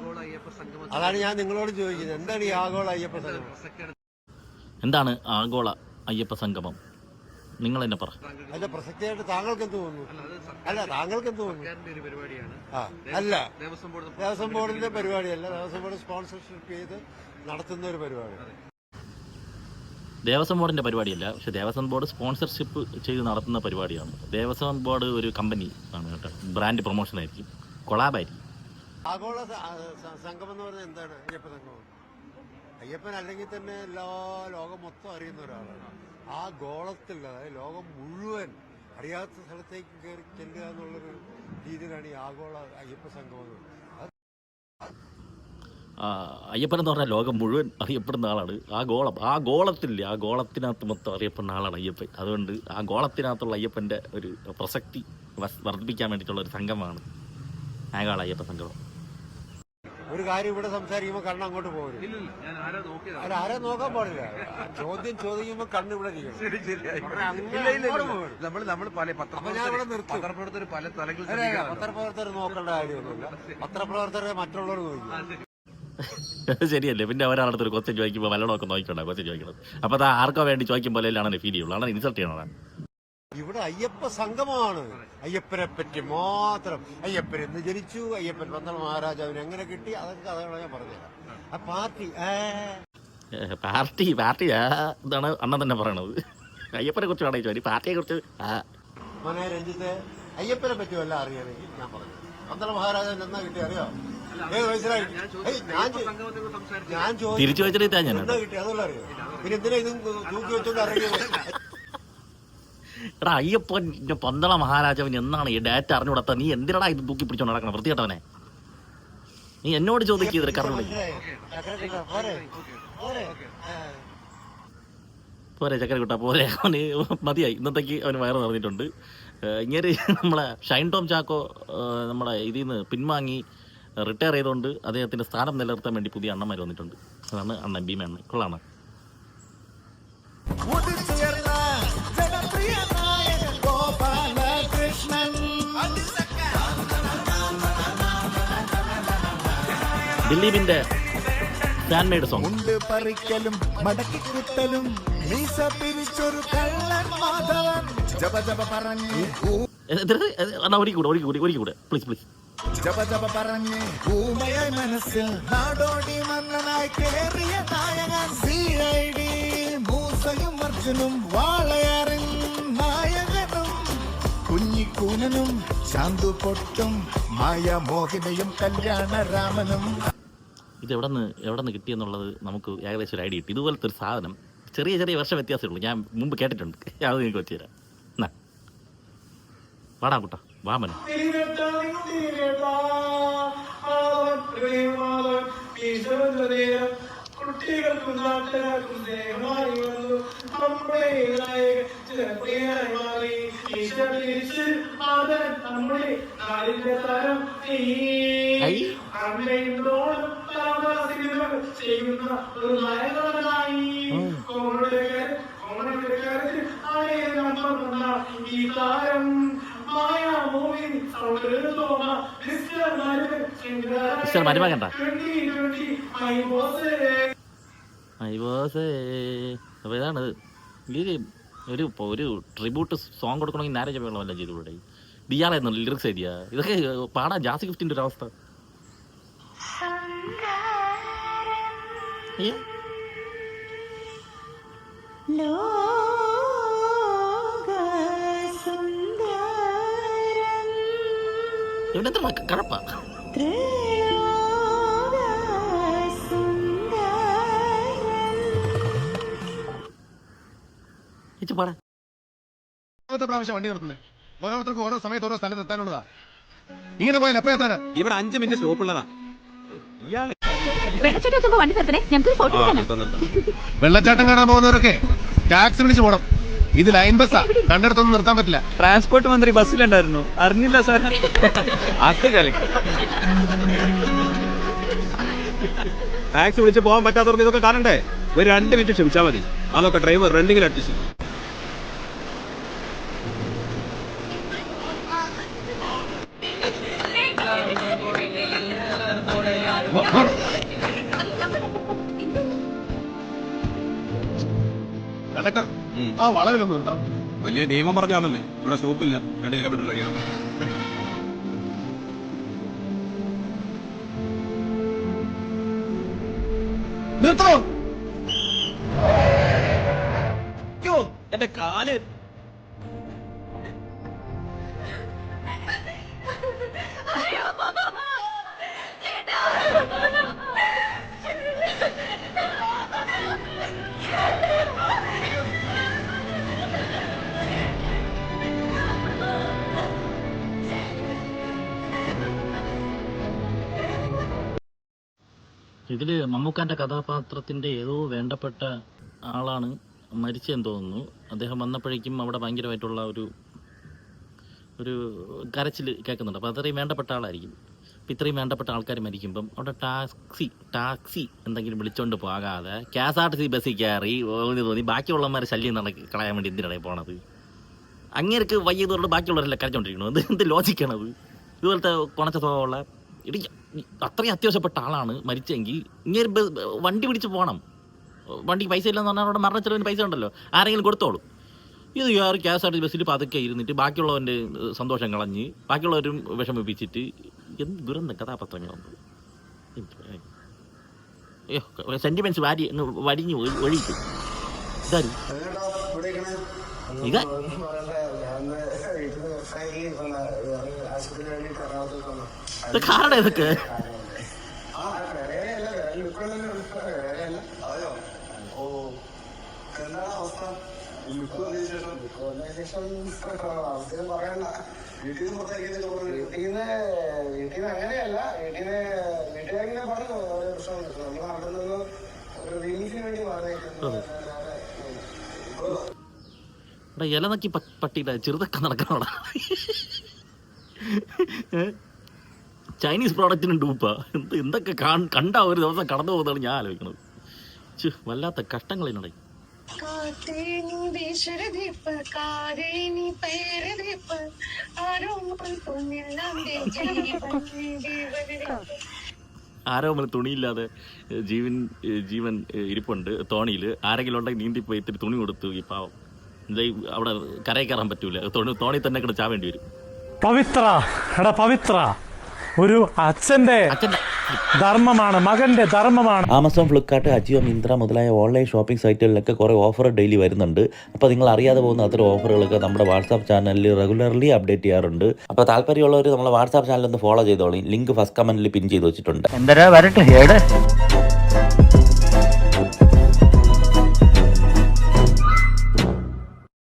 ആഗോള അയ്യപ്പ സംഗമം അതാണ് ഞാൻ നിങ്ങളോട് ചോദിക്കുന്നത്. എന്താണ് ഈ ആഗോള അയ്യപ്പ സംഗമം? എന്താണ് ആഗോള അയ്യപ്പ സംഗമം? നിങ്ങൾ എന്നെ പറ. അല്ല പ്രസക്തിയായിട്ട് താങ്കൾക്ക് എന്ത് തോന്നുന്നു? അല്ല അല്ല താങ്കൾക്ക് എന്ത് തോന്നുന്നു അല്ല. ദേവസ്വം ബോർഡ് ദേവസ്വം ബോർഡിന്റെ പരിപാടിയല്ല. ദേവസ്വം ബോർഡ് സ്പോൺസർഷിപ്പ് ചെയ്ത് നടത്തുന്ന ഒരു പരിപാടി. ദേവസ്വം ബോർഡിന്റെ പരിപാടിയല്ല പക്ഷെ ദേവസ്വം ബോർഡ് സ്പോൺസർഷിപ്പ് ചെയ്ത് നടത്തുന്ന പരിപാടിയാണ്. ദേവസ്വം ബോർഡ് ഒരു കമ്പനി ആണ് കേട്ടോ. ബ്രാൻഡ് പ്രൊമോഷൻ ആയിരിക്കും. കൊളാബായിരിക്കും ആഗോള സംഘം എന്ന് പറഞ്ഞാൽ എന്താണ്? അയ്യപ്പ സംഗമം അയ്യപ്പൻ അല്ലെങ്കിൽ തന്നെ എല്ലാ ലോകം മൊത്തം അറിയുന്ന ഒരാളാണ്. ആ ഗോളത്തിൽ അതായത് ലോകം മുഴുവൻ അറിയാത്ത സ്ഥലത്തേക്ക് കയറി ചെല്ലുക എന്നുള്ളൊരു രീതിയിലാണ് ഈ ആഗോള അയ്യപ്പ ആ, അയ്യപ്പൻ എന്ന് പറഞ്ഞാൽ ലോകം മുഴുവൻ അറിയപ്പെടുന്ന ആളാണ്. ആ ഗോളം ആ ഗോളത്തില്ലേ? ആ ഗോളത്തിനകത്ത് മൊത്തം അറിയപ്പെടുന്ന ആളാണ് അയ്യപ്പൻ. അതുകൊണ്ട് ആ ഗോളത്തിനകത്തുള്ള അയ്യപ്പന്റെ ഒരു പ്രസക്തി വർദ്ധിപ്പിക്കാൻ വേണ്ടിയിട്ടുള്ള ഒരു സംഘമാണ് ആഗോള അയ്യപ്പ സംഗമം. ഒരു കാര്യം ഇവിടെ സംസാരിക്കുമ്പോൾ കണ്ണ് അങ്ങോട്ട് പോകരുത് അല്ല ഞാൻ ആരോ നോക്കാൻ പാടില്ല. ചോദ്യം ചോദിക്കുമ്പോൾ കണ്ണ് ഇവിടെ ഇരിക്കണം. ശരി ശരി ഇല്ല ഇല്ല അങ്ങോട്ട് ഇല്ല പോകരുത്. നമ്മൾ നമ്മൾ പല പത്രപ്രവർത്തകർ പല തലങ്ങളിൽ. പത്രപ്രവർത്തകർ നോക്കേണ്ട കാര്യമൊന്നുമില്ല. പത്രപ്രവർത്തകരെ മറ്റുള്ളവർ നോക്കി. ശരി. ശരിയല്ലേ? പിന്നെ ഒരാളടുത്ത് ഒരു കൊച്ചു ചോദിക്കുമ്പോൾ വല്ലതൊക്കെ നോക്കിക്കൊണ്ടാ കൊച്ചു ചോദിക്കണം അപ്പോൾ അത് ആർക്കോ വേണ്ടി ചോദിക്കുമ്പോൾ ആണെന്ന് ഫീൽ ചെയ്യുള്ളൂ. ആണ് ഇൻസൾട്ട് ചെയ്യണം ഇവിടെ അയ്യപ്പ സംഘമാണ് അയ്യപ്പനെ പറ്റി മാത്രം. അയ്യപ്പൻ എന്ന് ജനിച്ചു. അയ്യപ്പൻ പന്തള മഹാരാജാവിന് എങ്ങനെ കിട്ടി? അതൊക്കെ കഥകളാണ് ഞാൻ പറഞ്ഞുതരാം. ആ പാർട്ടി പാർട്ടി പാർട്ടി ഇതാണ് അണ്ണൻ തന്നെ പറയണത്. അയ്യപ്പനെ കുറിച്ച് ചോദി പാർട്ടിയെ കുറിച്ച് മനേ രഞ്ജിത്തെ അയ്യപ്പനെ പറ്റി വല്ല അറിയണമെങ്കിൽ ഞാൻ പറഞ്ഞു. പന്തള മഹാരാജാവിന് എന്നാ കിട്ടി അറിയോ? ഏത് വയസ്സിലായി? ഞാൻ ചോദിച്ചു എന്നാ കിട്ടി? അതുള്ള അറിയോ? പിന്നെ എന്തിനാ ഇതും തൂക്കി വെച്ചോണ്ട് അറിയുന്നത് എടാ അയ്യപ്പൻ പന്തള മഹാരാജാവിന് എന്നാണ് ഈ ഡാറ്റ അറിഞ്ഞുകൂടാത്ത നീ എന്തിനടാ ഇത് തൂക്കി പിടിച്ചോണ്ട് നടക്കണം വൃത്തികെട്ടവനെ നീ എന്നോട് ചോദിക്കുക ഇത് കറണ്ട് മനസ്സിലായോ? ചക്കര കിട്ടാ, പോരെ? പോരെ? ഏ. പോരെ അവന് മതിയായി ഇന്നത്തേക്ക് അവന് വയറ് നിറഞ്ഞിട്ടുണ്ട് ഇങ്ങനെ നമ്മളെ ഷൈൻ ടോം ചാക്കോ നമ്മളെ ഇതിൽ നിന്ന് പിൻവാങ്ങി റിട്ടയർ ചെയ്തുകൊണ്ട് അദ്ദേഹത്തിന്റെ സ്ഥാനം നിലനിർത്താൻ വേണ്ടി പുതിയ അണ്ണന്മാർ വന്നിട്ടുണ്ട് അതാണ് അണ്ണൻ ഭീമ അണ്ണൻ കൊള്ളാണ് ദിലീപിന്റെ സ്റ്റാൻമേഡ് സോങ്. മുണ്ട് പറിക്കലും മടക്കി കുത്തലും മീസ പിരിച്ചൊരു കള്ളൻ മാധവൻ. ജപ ജപ പറഞ്ഞ് ഒരിക്കൽ കൂടെ ഒരിക്കൽ കൂടി ഒരിക്കൽ കൂടെ പ്ലീസ് പ്ലീസ് ജപ ജപ പറഞ്ഞ് ഭൂമയ മനസ്സിൽ നാടോടി മന്നനായി കേറിയ നായകൻ സി ഐ ഡി മൂസയും അർജുനും വാളയാറിൻ കുഞ്ഞിക്കൂനനും ശാന്തു പൊട്ടും മായ മോഹിനിയും കല്യാണ രാമനും ഇത് എവിടെ നിന്ന് എവിടെ നിന്ന് കിട്ടിയെന്നുള്ളത് നമുക്ക് ഏകദേശം ഒരു ഐഡിയ കിട്ടി. ഇതുപോലത്തെ ഒരു സാധനം ചെറിയ ചെറിയ വർഷ വ്യത്യാസമുള്ളൂ ഞാൻ മുമ്പ് കേട്ടിട്ടുണ്ട്. അത് നിങ്ങൾക്ക് വെച്ചുതരാം. എന്നാ വാടാ കുട്ട വാമന കുട്ടികൾക്കും നാട്ടുകാർക്കും സ്നേഹമായി വന്നു. നമ്മുടെ നായകൻ ജനപ്രിയനായി മാറി. ഈശ തിരിച്ച് ആദൻ നമ്മുടെ നാടിന്റെ തരം. ഐ. സിനിമകൾ ചെയ്യുന്ന ഒരു നായകനായി. കോമഡിയുടെ കോമഡിയുടെ കാര്യത്തിൽ ആരെ നമ്പർ വന്ന ഈ താരം? മിസ്റ്റർ മരുമകൻ. അയ്യോസേ. അപ്പോൾ ഇതാണ് ഈ ഒരു ഒരു ട്രിബ്യൂട്ട് സോങ് കൊടുക്കണമെങ്കിൽ നാരേജ് ചെയ്തു ചെയ്തുകൂടെ ഇയാളായിരുന്നു ലിറിക്സ് എഴുതിയ? ഇതൊക്കെ പാടാൻ ജാസി ഗിഫ്റ്റിന്റെ ഒരു അവസ്ഥ. എവിടെ ഇവിടെ എത്ര കഴപ്പാ? ഇച്ചു പാടാ പ്രാവശ്യം വണ്ടി നിർത്തുന്നത് ഓരോരുത്തർക്കും ഓരോ സമയത്ത് ഓരോ സ്ഥലത്ത് എത്താനുള്ളതാ. ഇങ്ങനെ പോയാൽ എപ്പോ എത്താനാ? ഇവിടെ അഞ്ചു മിനിറ്റ് സ്റ്റോപ്പ് ഉള്ളതാ വെള്ളച്ചാട്ടം കാണാൻ പോകുന്നവരൊക്കെ ടാക്സി വിളിച്ചു പോണം. ഇത് ലൈൻ ബസ്സാ. കണ്ടിടത്തൊന്നും നിർത്താൻ പറ്റില്ല. ട്രാൻസ്പോർട്ട് മന്ത്രി ബസ്സിലുണ്ടായിരുന്നു. അറിഞ്ഞില്ല സാർ ടാക്സി വിളിച്ച് പോകാൻ പറ്റാത്തവർക്ക് ഇതൊക്കെ കാണണ്ടേ? ഒരു രണ്ട് മിനിറ്റ് ക്ഷമിച്ചാൽ മതി. അതൊക്കെ ഡ്രൈവർ റണ്ണിങ്ങിൽ അഡ്ജസ്റ്റ് കണ്ടക്ടർ ആ വളവിലൊന്നും വലിയ നിയമം പറഞ്ഞാണല്ലേ ഇവിടെ സ്റ്റോപ്പില്ല നിർത്തണോ? എന്റെ കാൽ ഇതിൽ മമ്മൂക്കാന്റെ കഥാപാത്രത്തിന്റെ ഏതോ വേണ്ടപ്പെട്ട ആളാണ് മരിച്ചെന്ന് തോന്നുന്നു. അദ്ദേഹം വന്നപ്പോഴേക്കും അവിടെ ഭയങ്കരമായിട്ടുള്ള ഒരു ഒരു കരച്ചിൽ കേൾക്കുന്നുണ്ട്. അപ്പോൾ അത്രയും വേണ്ടപ്പെട്ട ആളായിരിക്കും. അപ്പം ഇത്രയും വേണ്ടപ്പെട്ട ആൾക്കാർ മരിക്കുമ്പം അവിടെ ടാക്സി ടാക്സി എന്തെങ്കിലും വിളിച്ചോണ്ട് പോകാതെ K S R T C ബസ്സിൽ കയറി തോന്നി. ബാക്കിയുള്ളവന്മാരെ ശല്യം നടക്കി കളയാൻ വേണ്ടി എന്തിനാണ് പോണത്? അങ്ങേർക്ക് വയ്യതോട് ബാക്കിയുള്ളവരെല്ലാം കരച്ചോണ്ടിരിക്കണു എന്ത് എന്ത് ലോജിക്കാണത് ഇതുപോലത്തെ കുണച്ച സ്വഭാവമുള്ള ഇടി അത്രയും അത്യാവശ്യപ്പെട്ട ആളാണ് മരിച്ചെങ്കിൽ ഇങ്ങനെ വണ്ടി പിടിച്ച് പോകണം. വണ്ടി പൈസ ഇല്ലെന്ന് പറഞ്ഞാൽ അവിടെ മരണച്ചെലവിന് പൈസ ഉണ്ടല്ലോ. ആരെങ്കിലും കൊടുത്തോളൂ. ഇത് വേറെ കെ എസ് ആർ ടി ബസ്സിൽ പതുക്കെ ഇരുന്നിട്ട് ബാക്കിയുള്ളവന്റെ സന്തോഷം കളഞ്ഞ് ബാക്കിയുള്ളവരും വിഷമിപ്പിച്ചിട്ട് എന്ത് ദുരന്ത കഥാപാത്രങ്ങളാണ് അയ്യോ സെന്റിമെന്റ്സ് വാരി അങ്ങ് വടിഞ്ഞ് ഒഴി- ഒഴിക്കും ഇതാരും? ഇതാ കാരണ ഇതൊക്കെ. വീട്ടിന്ന് അങ്ങനെയല്ല വീട്ടിന്ന് വീട്ടുകാരിങ്ങനെ പറഞ്ഞു പ്രശ്നം നമ്മൾ അവിടെ നിന്ന് ഒരു റിലീഫിന് വേണ്ടി പറഞ്ഞേക്കുന്നു ഇവിടെ ഇല നക്കി പ- ചെറുതൊക്കെ നടക്കണോടാ. ചൈനീസ് പ്രോഡക്റ്റിന് ഡൂപ്പ. എന്ത് എന്തൊക്കെ കണ്ട ഒരു ദിവസം കടന്നു പോകുന്നതാണ് ഞാൻ ആലോചിക്കുന്നത് വല്ലാത്ത പേരദീപ് ആരോമൽ തുണിയില്ലാതെ ജീവൻ ജീവൻ ഇരിപ്പുണ്ട് തോണിയിൽ ആരെങ്കിലും ഉണ്ടെങ്കിൽ നീന്തിപ്പോയി ഇത്തിരി തുണി കൊടുത്തു ഈ പാവം. അവിടെ കരയിൽ കയറാൻ പറ്റൂല. തോണി തോണി തന്നെ കിടച്ചാ ചാവേണ്ടി വരും. പവിത്ര. എടാ പവിത്ര. ഒരു അച്ഛന്റെ ധർമ്മമാണ് മകന്റെ ധർമ്മമാണ്. ആമസോൺ ഫ്ലിപ്കാർട്ട് അജിയോ മിന്ത്ര മുതലായ ഓൺലൈൻ ഷോപ്പിംഗ് സൈറ്റുകളിലൊക്കെ കുറേ ഓഫർ ഡെയിലി വരുന്നുണ്ട്. അപ്പോൾ നിങ്ങൾ അറിയാതെ പോകുന്ന അത്തരം ഓഫറുകളൊക്കെ നമ്മുടെ വാട്സാപ്പ് ചാനലിൽ റെഗുലർലി അപ്ഡേറ്റ് ചെയ്യാറുണ്ട്. അപ്പോൾ താല്പര്യമുള്ളവർ നമ്മുടെ വാട്സാപ്പ് ചാനൽ ഒന്ന് ഫോളോ ചെയ്തോളി. ലിങ്ക് ഫസ്റ്റ് കമന്റിൽ പിൻ ചെയ്ത് വെച്ചിട്ടുണ്ട്. എന്തരാ വരട്ടെ? ഏടെ